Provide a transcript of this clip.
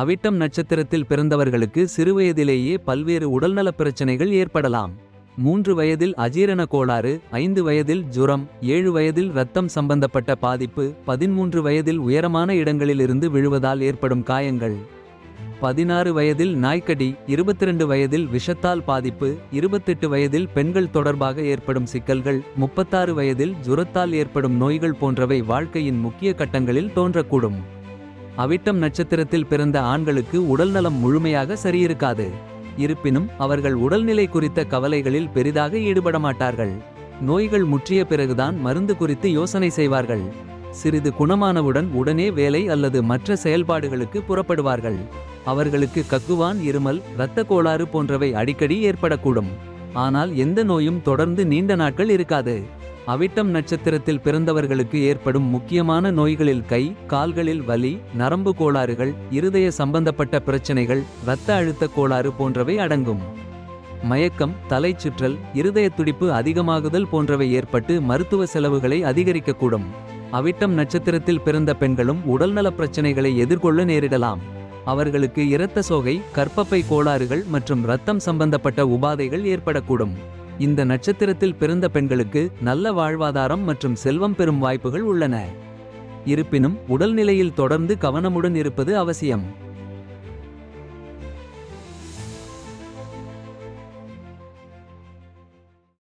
அவிட்டம் நட்சத்திரத்தில் பிறந்தவர்களுக்கு சிறுவயதிலேயே பல்வேறு உடல்நலப் பிரச்சனைகள் ஏற்படலாம். மூன்று வயதில் அஜீரண கோளாறு ஐந்து வயதில் ஜுரம் ஏழு வயதில் இரத்தம் சம்பந்தப்பட்ட பாதிப்பு பதிமூன்று வயதில் உயரமான இடங்களிலிருந்து விழுவதால் ஏற்படும் காயங்கள். பதினாறு வயதில் நாய்க்கடி இருபத்திரண்டு வயதில் விஷத்தால் பாதிப்பு இருபத்தெட்டு வயதில் பெண்கள் தொடர்பாக ஏற்படும் சிக்கல்கள் முப்பத்தாறு வயதில் ஜுரத்தால் ஏற்படும் நோய்கள் போன்றவை வாழ்க்கையின் முக்கிய கட்டங்களில் தோன்றக்கூடும். அவிட்டம் நட்சத்திரத்தில் பிறந்த ஆண்களுக்கு உடல்நலம் முழுமையாக சரியிருக்காது. இருப்பினும் அவர்கள் உடல்நிலை குறித்த கவலைகளில் பெரிதாக ஈடுபட மாட்டார்கள். நோய்கள் முற்றிய பிறகுதான் மருந்து குறித்து யோசனை செய்வார்கள். சிறிது குணமானவுடன் உடனே வேலை அல்லது மற்ற செயல்பாடுகளுக்கு புறப்படுவார்கள். அவர்களுக்கு கக்குவான் இருமல் இரத்த கோளாறு போன்றவை அடிக்கடி ஏற்படக்கூடும். ஆனால் எந்த நோயும் தொடர்ந்து நீண்ட நாட்கள் இருக்காது. அவிட்டம் நட்சத்திரத்தில் பிறந்தவர்களுக்கு ஏற்படும் முக்கியமான நோய்களில் கை கால்களில் வலி நரம்பு கோளாறுகள் இருதய சம்பந்தப்பட்ட பிரச்சனைகள் இரத்த அழுத்த கோளாறு போன்றவை அடங்கும். மயக்கம் தலைச்சுற்றல் இருதய துடிப்பு அதிகமாகுதல் போன்றவை ஏற்பட்டு மருத்துவ செலவுகளை அதிகரிக்கக்கூடும். அவிட்டம் நட்சத்திரத்தில் பிறந்த பெண்களும் உடல்நலப் பிரச்சனைகளை எதிர்கொள்ள நேரிடலாம். அவர்களுக்கு இரத்த சோகை கற்பப்பை கோளாறுகள் மற்றும் இரத்தம் சம்பந்தப்பட்ட உபாதைகள் ஏற்படக்கூடும். இந்த நட்சத்திரத்தில் பிறந்த பெண்களுக்கு நல்ல வாழ்வாதாரம் மற்றும் செல்வம் பெறும் வாய்ப்புகள் உள்ளன. இருப்பினும் உடல்நிலையில் தொடர்ந்து கவனமுடன் இருப்பது அவசியம்.